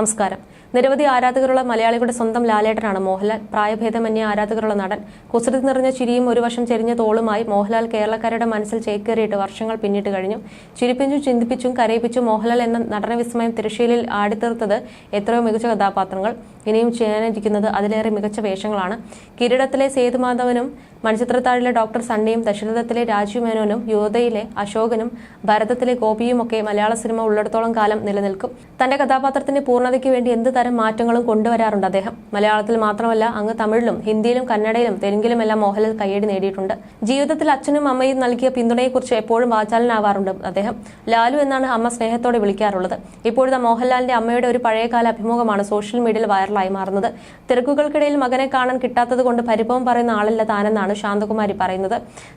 നമസ്കാരം. നിരവധി ആരാധകരുള്ള മലയാളികളുടെ സ്വന്തം ലാലേട്ടനാണ് മോഹൻലാൽ. പ്രായഭേദമന്യ ആരാധകരുള്ള നടൻ. കുസൃതി നിറഞ്ഞ ചിരിയും ഒരു വശം ചെരിഞ്ഞ തോളുമായി മോഹൻലാൽ കേരളക്കാരുടെ മനസ്സിൽ ചേക്കേറിയിട്ട് വർഷങ്ങൾ പിന്നിട്ട് കഴിഞ്ഞു. ചിരിപ്പിച്ചും ചിന്തിപ്പിച്ചും കരയിപ്പിച്ചും മോഹൻലാൽ എന്ന നടന വിസ്മയം തിരശ്ശീലിൽ ആടിത്തീർത്തത് എത്രയോ മികച്ച കഥാപാത്രങ്ങൾ. ഇനിയും ചെയ്യാനിരിക്കുന്നത് അതിലേറെ മികച്ച വേഷങ്ങളാണ്. കിരീടത്തിലെ സേതുമാധവനും മണിച്ചിത്രത്താഴിലെ ഡോക്ടർ സണ്ണിയും ദശരഥത്തിലെ രാജീവ് മേനോനും യോധയിലെ അശോകനും ഭരതത്തിലെ ഗോപിയുമൊക്കെ മലയാള സിനിമ ഉള്ളിടത്തോളം കാലം നിലനിൽക്കും. തന്റെ കഥാപാത്രത്തിന്റെ പൂർണതയ്ക്ക് വേണ്ടി എന്ത് തരം മാറ്റങ്ങളും കൊണ്ടുവരാറുണ്ട് അദ്ദേഹം? മലയാളത്തിൽ മാത്രമല്ല അങ്ങ് തമിഴിലും ഹിന്ദിയിലും കന്നഡയിലും തെലുങ്കിലുമെല്ലാം മോഹൻലാൽ കയ്യടി നേടിയിട്ടുണ്ട്. ജീവിതത്തിൽ അച്ഛനും അമ്മയും നൽകിയ പിന്തുണയെക്കുറിച്ച് എപ്പോഴും വാചാലനാവാറുണ്ട് അദ്ദേഹം. ലാലു എന്നാണ് അമ്മ സ്നേഹത്തോടെ വിളിക്കാറുള്ളത്. ഇപ്പോഴത്തെ മോഹൻലാലിന്റെ അമ്മയുടെ ഒരു പഴയകാല അഭിമുഖമാണ് സോഷ്യൽ മീഡിയയിൽ വൈറലായി മാറുന്നത്. തിരക്കുകൾക്കിടയിൽ മകനെ കാണാൻ കിട്ടാത്തത് കൊണ്ട് പരിഭവം പറയുന്ന ആളല്ല താനെന്നാണ് ശാന്തകുമാരി പറയുന്നത്.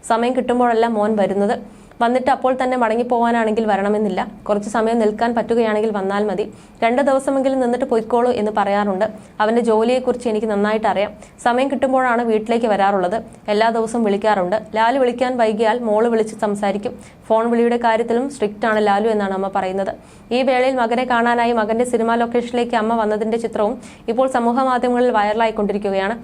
സമയം കിട്ടുമ്പോഴല്ല മോൻ വരുന്നത്. വന്നിട്ട് അപ്പോൾ തന്നെ മടങ്ങിപ്പോവാനാണെങ്കിൽ വരണമെന്നില്ല. കുറച്ച് സമയം നിൽക്കാൻ പറ്റുകയാണെങ്കിൽ വന്നാൽ മതി. രണ്ട് ദിവസമെങ്കിലും നിന്നിട്ട് പൊയ്ക്കോളൂ എന്ന് പറയാറുണ്ട്. അവന്റെ ജോലിയെക്കുറിച്ച് എനിക്ക് നന്നായിട്ട് അറിയാം സമയം കിട്ടുമ്പോഴാണ് വീട്ടിലേക്ക് വരാറുള്ളത്. എല്ലാ ദിവസവും വിളിക്കാറുണ്ട്. ലാലു വിളിക്കാൻ വൈകിയാൽ മോൾ വിളിച്ച് സംസാരിക്കും. ഫോൺ വിളിയുടെ കാര്യത്തിലും സ്ട്രിക്റ്റ് ആണ് ലാലു എന്നാണ് അമ്മ പറയുന്നത്. ഈ വേളയിൽ മകനെ കാണാനായി മകന്റെ സിനിമാ ലൊക്കേഷനിലേക്ക് അമ്മ വന്നതിന്റെ ചിത്രവും ഇപ്പോൾ സമൂഹ മാധ്യമങ്ങളിൽ വൈറലായിക്കൊണ്ടിരിക്കുകയാണ്.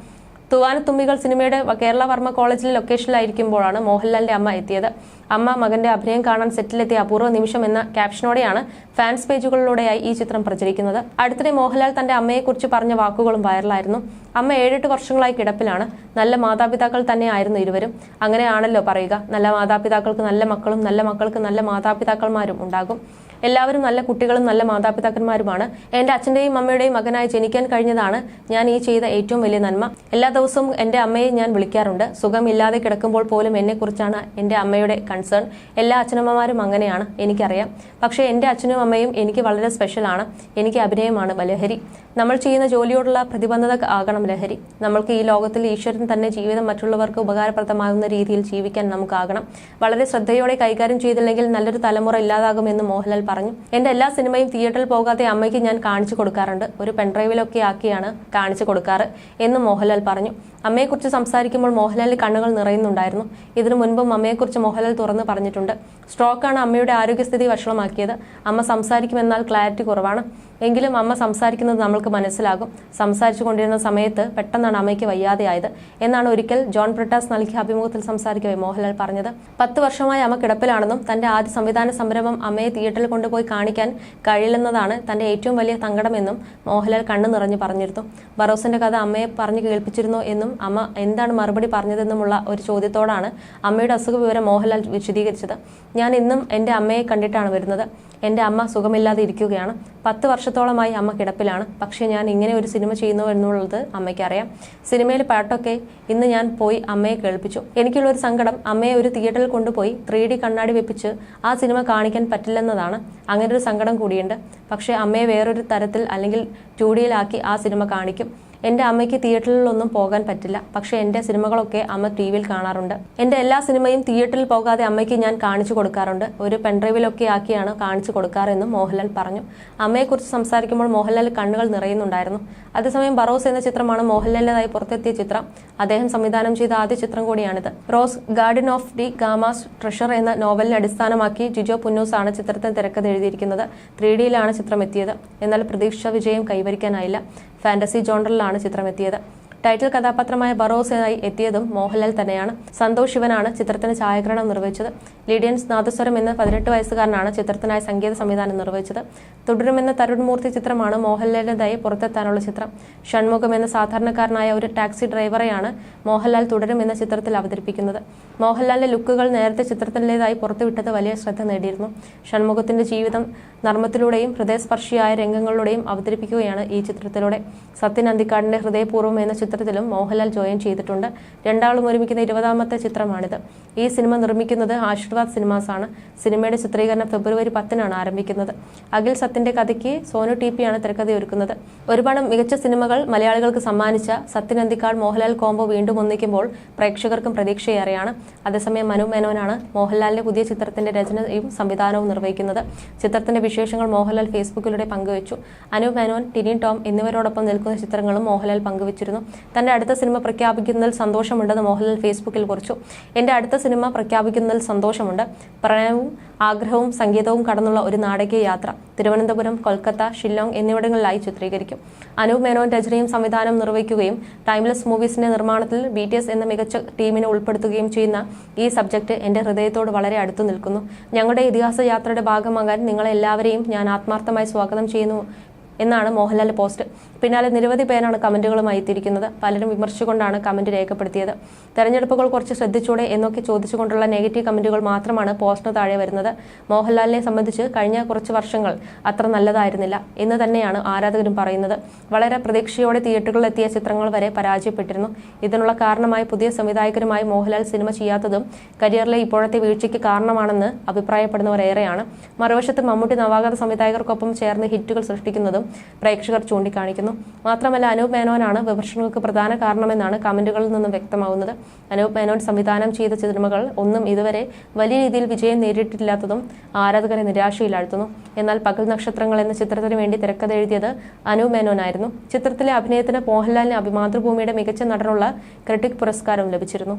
തൂവാനത്തുമ്പികൾ സിനിമയുടെ കേരള വർമ്മ കോളേജിലെ ലൊക്കേഷനിലായിരിക്കുമ്പോഴാണ് മോഹൻലാലിന്റെ അമ്മ എത്തിയത്. അമ്മ മകന്റെ അഭിനയം കാണാൻ സെറ്റിലെത്തിയ അപൂർവ നിമിഷം എന്ന ക്യാപ്ഷനോടെയാണ് ഫാൻസ് പേജുകളിലൂടെയായി ഈ ചിത്രം പ്രചരിക്കുന്നത്. അടുത്തിടെ മോഹൻലാൽ തന്റെ അമ്മയെക്കുറിച്ച് പറഞ്ഞ വാക്കുകളും വൈറലായിരുന്നു. അമ്മ ഏഴെട്ട് വർഷങ്ങളായി കിടപ്പിലാണ്. നല്ല മാതാപിതാക്കൾ തന്നെയായിരുന്നു ഇരുവരും. അങ്ങനെയാണല്ലോ പറയുക. നല്ല മാതാപിതാക്കൾക്ക് നല്ല മക്കളും നല്ല മക്കൾക്ക് നല്ല മാതാപിതാക്കന്മാരും ഉണ്ടാകും. എല്ലാവരും നല്ല കുട്ടികളും നല്ല മാതാപിതാക്കന്മാരുമാണ്. എന്റെ അച്ഛന്റെയും അമ്മയുടെയും മകനായി ജനിക്കാൻ കഴിഞ്ഞതാണ് ഞാൻ ഈ ചെയ്ത ഏറ്റവും വലിയ നന്മ. എല്ലാ ദിവസവും എന്റെ അമ്മയെ ഞാൻ വിളിക്കാറുണ്ട്. സുഖമില്ലാതെ കിടക്കുമ്പോൾ പോലും എന്നെക്കുറിച്ചാണ് എന്റെ അമ്മയുടെ കൺസേൺ എല്ലാ അച്ഛനമ്മമാരും അങ്ങനെയാണ് എനിക്കറിയാം. പക്ഷേ എന്റെ അച്ഛനും അമ്മയും എനിക്ക് വളരെ സ്പെഷ്യലാണ് എനിക്ക് അഭിനയമാണ് ലഹരി നമ്മൾ ചെയ്യുന്ന ജോലിയോടുള്ള പ്രതിബദ്ധത ആകണം ലഹരി. നമ്മൾക്ക് ഈ ലോകത്തിൽ ഈശ്വരൻ തന്നെ ജീവിതം മറ്റുള്ളവർക്ക് ഉപകാരപ്രദമാകുന്ന രീതിയിൽ ജീവിക്കാൻ നമുക്കാകണം. വളരെ ശ്രദ്ധയോടെ കൈകാര്യം ചെയ്തില്ലെങ്കിൽ നല്ലൊരു തലമുറ ഇല്ലാതാകുമെന്ന് മോഹൻലാൽ പറഞ്ഞു. എന്റെ എല്ലാ സിനിമയും തിയേറ്ററിൽ പോകാതെ അമ്മയ്ക്ക് ഞാൻ കാണിച്ചു കൊടുക്കാറുണ്ട്. ഒരു പെൻഡ്രൈവിലൊക്കെ ആക്കിയാണ് കാണിച്ചു കൊടുക്കാറ് എന്ന് മോഹൻലാൽ പറഞ്ഞു. അമ്മയെക്കുറിച്ച് സംസാരിക്കുമ്പോൾ മോഹൻലാലിന് കണ്ണുകൾ നിറയുന്നുണ്ടായിരുന്നു. ഇതിനു മുൻപും അമ്മയെക്കുറിച്ച് മോഹൻലാൽ തുറന്നു പറഞ്ഞിട്ടുണ്ട്. സ്ട്രോക്കാണ് അമ്മയുടെ ആരോഗ്യസ്ഥിതി വഷളമാക്കിയത്. അമ്മ സംസാരിക്കുമെന്നാൽ ക്ലാരിറ്റി കുറവാണ്. എങ്കിലും അമ്മ സംസാരിക്കുന്നത് നമ്മൾക്ക് മനസ്സിലാകും. സംസാരിച്ചു കൊണ്ടിരുന്ന സമയത്ത് പെട്ടെന്നാണ് അമ്മയ്ക്ക് വയ്യാതെയായത്. എന്നാണ് ഒരിക്കൽ ജോൺ ബ്രിട്ടാസ് നൽകിയ അഭിമുഖത്തിൽ സംസാരിക്കവേ മോഹൻലാൽ പറഞ്ഞത്. പത്ത് വർഷമായി അമ്മ കിടപ്പിലാണെന്നും തന്റെ ആദ്യ സംവിധാന സംരംഭം അമ്മയെ തിയേറ്ററിൽ കൊണ്ടുപോയി കാണിക്കാൻ കഴിയില്ലെന്നതാണ് തന്റെ ഏറ്റവും വലിയ സങ്കടമെന്നും മോഹൻലാൽ കണ്ണു നിറഞ്ഞു പറഞ്ഞിരുന്നു. ബറോസിന്റെ കഥ അമ്മയെ പറഞ്ഞു കേൾപ്പിച്ചിരുന്നു എന്നും അമ്മ എന്താണ് മറുപടി പറഞ്ഞതെന്നുമുള്ള ഒരു ചോദ്യത്തോടാണ് അമ്മയുടെ അസുഖ വിവരം മോഹൻലാൽ വിശദീകരിച്ചത്. ഞാൻ ഇന്നും എന്റെ അമ്മയെ കണ്ടിട്ടാണ് വരുന്നത്. എന്റെ അമ്മ സുഖമില്ലാതെ ഇരിക്കുകയാണ്. പത്ത് വർഷത്തോളമായി അമ്മ കിടപ്പിലാണ്. പക്ഷേ ഞാൻ ഇങ്ങനെ ഒരു സിനിമ ചെയ്യുന്നു എന്നുള്ളത് അമ്മയ്ക്കറിയാം. സിനിമയിൽ പാട്ടൊക്കെ ഇന്ന് ഞാൻ പോയി അമ്മയെ കേൾപ്പിച്ചു. എനിക്കുള്ള ഒരു സങ്കടം അമ്മയെ ഒരു തിയേറ്ററിൽ കൊണ്ടുപോയി ത്രീ ഡി കണ്ണാടി വെപ്പിച്ച് ആ സിനിമ കാണിക്കാൻ പറ്റില്ലെന്നതാണ്. അങ്ങനെ ഒരു സങ്കടം കൂടിയുണ്ട്. പക്ഷേ അമ്മയെ വേറൊരു തരത്തിൽ അല്ലെങ്കിൽ ടു ഡിയിലാക്കി ആ സിനിമ കാണിക്കും. എന്റെ അമ്മയ്ക്ക് തിയേറ്ററിലൊന്നും പോകാൻ പറ്റില്ല. പക്ഷേ എന്റെ സിനിമകളൊക്കെ അമ്മ ടി വിയിൽ കാണാറുണ്ട്. എന്റെ എല്ലാ സിനിമയും തിയേറ്ററിൽ പോകാതെ അമ്മയ്ക്ക് ഞാൻ കാണിച്ചു കൊടുക്കാറുണ്ട്. ഒരു പെൺഡ്രൈവിലൊക്കെ ആക്കിയാണ് കാണിച്ചു കൊടുക്കാറെന്നും മോഹൻലാൽ പറഞ്ഞു. അമ്മയെക്കുറിച്ച് സംസാരിക്കുമ്പോൾ മോഹൻലാൽ കണ്ണുകൾ നിറയുന്നുണ്ടായിരുന്നു. അതേസമയം ബറോസ് എന്ന ചിത്രമാണ് മോഹൻലാലിന്റെതായി പുറത്തെത്തിയ ചിത്രം. അദ്ദേഹം സംവിധാനം ചെയ്ത ആദ്യ ചിത്രം കൂടിയാണിത്. Rose garden of the Gama's treasure എന്ന നോവലിനെ അടിസ്ഥാനമാക്കി ജിജോ പുന്നൂസ് ആണ് ചിത്രത്തിന് തിരക്കഥ എഴുതിയിരിക്കുന്നത്. ത്രീ ഡിയിലാണ് ചിത്രം എത്തിയത് എന്നാൽ പ്രതീക്ഷ വിജയം കൈവരിക്കാനായില്ല. ഫാന്റസി ജോണറിലാണ് ചിത്രം എത്തിയത് ടൈറ്റിൽ കഥാപാത്രമായ ബറോസായി എത്തിയതും മോഹൻലാൽ തന്നെയാണ്. സന്തോഷ് ശിവനാണ് ചിത്രത്തിന് ഛായാഗ്രഹണം നിർവഹിച്ചത്. ലീഡിയൻസ് നാദസ്വരം എന്ന പതിനെട്ട് വയസ്സുകാരനാണ് ചിത്രത്തിനായി സംഗീത സംവിധാനം നിർവഹിച്ചത്. തുടരുമെന്ന തരുൺ മൂർത്തി ചിത്രമാണ് മോഹൻലാലിന്റെതായി പുറത്തെത്താനുള്ള ചിത്രം. ഷൺമുഖം എന്ന സാധാരണക്കാരനായ ഒരു ടാക്സി ഡ്രൈവറെയാണ് മോഹൻലാൽ തുടരും എന്ന ചിത്രത്തിൽ അവതരിപ്പിക്കുന്നത്. മോഹൻലാലിന്റെ ലുക്കുകൾ നേരത്തെ ചിത്രത്തിന്റെതായി പുറത്തുവിട്ടത് വലിയ ശ്രദ്ധ നേടിയിരുന്നു. ഷൺമുഖത്തിന്റെ ജീവിതം നർമ്മത്തിലൂടെയും ഹൃദയസ്പർശിയായ രംഗങ്ങളിലൂടെയും അവതരിപ്പിക്കുകയാണ് ഈ ചിത്രത്തിലൂടെ. സത്യൻ അന്തിക്കാടിന്റെ ഹൃദയപൂർവം എന്ന ചിത്രത്തിലും മോഹൻലാൽ ജോയിൻ ചെയ്തിട്ടുണ്ട്. രണ്ടാളും ഒരുമിക്കുന്ന ഇരുപതാമത്തെ ചിത്രമാണിത്. ഈ സിനിമ നിർമ്മിക്കുന്നത് ആശീർവാദ് സിനിമാസ് ആണ്. സിനിമയുടെ ചിത്രീകരണം ഫെബ്രുവരി പത്തിനാണ് ആരംഭിക്കുന്നത്. അഖിൽ സത്തിന്റെ കഥയ്ക്ക് സോനു ടി പിയാണ് തിരക്കഥയൊരുക്കുന്നത് ഒരുപാട് മികച്ച സിനിമകൾ മലയാളികൾക്ക് സമ്മാനിച്ച സത്യൻ അന്തിക്കാട് മോഹൻലാൽ കോംബോ വീണ്ടും ഒന്നിക്കുമ്പോൾ പ്രേക്ഷകർക്കും പ്രതീക്ഷയേറെയാണ്. അതേസമയം മനു മേനോനാണ് മോഹൻലാലിന്റെ പുതിയ ചിത്രത്തിന്റെ രചനയും സംവിധാനവും നിർവഹിക്കുന്നത്. ചിത്രത്തിന്റെ വിശേഷങ്ങൾ മോഹൻലാൽ ഫേസ്ബുക്കിലൂടെ പങ്കുവച്ചു. അനു മേനോൻ ടിനി ടോം എന്നിവരോടൊപ്പം നിൽക്കുന്ന ചിത്രങ്ങളും മോഹൻലാൽ പങ്കുവച്ചിരുന്നു. തന്റെ അടുത്ത സിനിമ പ്രഖ്യാപിക്കുന്നതിൽ സന്തോഷമുണ്ടെന്ന് മോഹൻലാൽ ഫേസ്ബുക്കിൽ കുറിച്ചു. എന്റെ അടുത്ത സിനിമ പ്രഖ്യാപിക്കുന്നതിൽ സന്തോഷമുണ്ട്. പ്രണയവും ആഗ്രഹവും സംഗീതവും കടന്നുള്ള ഒരു നാടകീയ യാത്ര. തിരുവനന്തപുരം കൊൽക്കത്ത ഷില്ലോങ് എന്നിവിടങ്ങളിലായി ചിത്രീകരിക്കും. അനൂപ് മേനോൻ രചനയും സംവിധാനം നിർവഹിക്കുകയും ടൈംലെസ് മൂവീസിന്റെ നിർമ്മാണത്തിൽ ബി എന്ന മികച്ച ടീമിനെ ഉൾപ്പെടുത്തുകയും ചെയ്യുന്ന ഈ സബ്ജക്റ്റ് എന്റെ ഹൃദയത്തോട് വളരെ അടുത്തു നിൽക്കുന്നു. ഞങ്ങളുടെ ഇതിഹാസ യാത്രയുടെ ഭാഗമാകാൻ നിങ്ങളെല്ലാവരെയും ഞാൻ ആത്മാർത്ഥമായി സ്വാഗതം ചെയ്യുന്നു. എന്നാണ് മോഹൻലാൽ പോസ്റ്റ്. പിന്നാലെ നിരവധി പേരാണ് കമന്റുകളുമായി എത്തിയിരിക്കുന്നത്. പലരും വിമർശിച്ചുകൊണ്ടാണ് കമന്റ് രേഖപ്പെടുത്തിയത്. തെരഞ്ഞെടുപ്പുകൾ കുറച്ച് ശ്രദ്ധിച്ചൂടെ എന്നൊക്കെ ചോദിച്ചുകൊണ്ടുള്ള നെഗറ്റീവ് കമന്റുകൾ മാത്രമാണ് പോസ്റ്റിന് താഴെ വരുന്നത്. മോഹൻലാലിനെ സംബന്ധിച്ച് കഴിഞ്ഞ കുറച്ച് വർഷങ്ങൾ അത്ര നല്ലതായിരുന്നില്ല എന്ന് തന്നെയാണ് ആരാധകരും പറയുന്നത്. വളരെ പ്രതീക്ഷയോടെ തിയേറ്ററുകളിലെത്തിയ ചിത്രങ്ങൾ വരെ പരാജയപ്പെട്ടിരുന്നു. ഇതിനുള്ള കാരണമായി പുതിയ സംവിധായകരുമായി മോഹൻലാൽ സിനിമ ചെയ്യാത്തതും കരിയറിലെ ഇപ്പോഴത്തെ വീഴ്ചയ്ക്ക് കാരണമാണെന്ന് അഭിപ്രായപ്പെടുന്നവർ ഏറെയാണ് മറുവശത്ത് മമ്മൂട്ടി നവാഗത സംവിധായകർക്കൊപ്പം ചേർന്ന് ഹിറ്റുകൾ സൃഷ്ടിക്കുന്നതും പ്രേക്ഷകർ ചൂണ്ടിക്കാണിക്കുന്നു. മാത്രമല്ല അനൂപ് മേനോനാണ് വിമർശനങ്ങൾക്ക് പ്രധാന കാരണമെന്നാണ് കമന്റുകളിൽ നിന്നും വ്യക്തമാവുന്നത്. അനൂപ് മേനോൻ സംവിധാനം ചെയ്ത സിനിമകൾ ഒന്നും ഇതുവരെ വലിയ രീതിയിൽ വിജയം നേരിട്ടിട്ടില്ലാത്തതും ആരാധകരെ നിരാശയിലാഴ്ത്തുന്നു. എന്നാൽ പകൽ നക്ഷത്രങ്ങൾ എന്ന ചിത്രത്തിന് വേണ്ടി തിരക്കഥ എഴുതിയത് അനൂപ് മേനോനായിരുന്നു. ചിത്രത്തിലെ അഭിനയത്തിന് മോഹൻലാലിന് അഭിമാതൃഭൂമിയുടെ മികച്ച നടനുള്ള ക്രിട്ടിക് പുരസ്കാരം ലഭിച്ചിരുന്നു.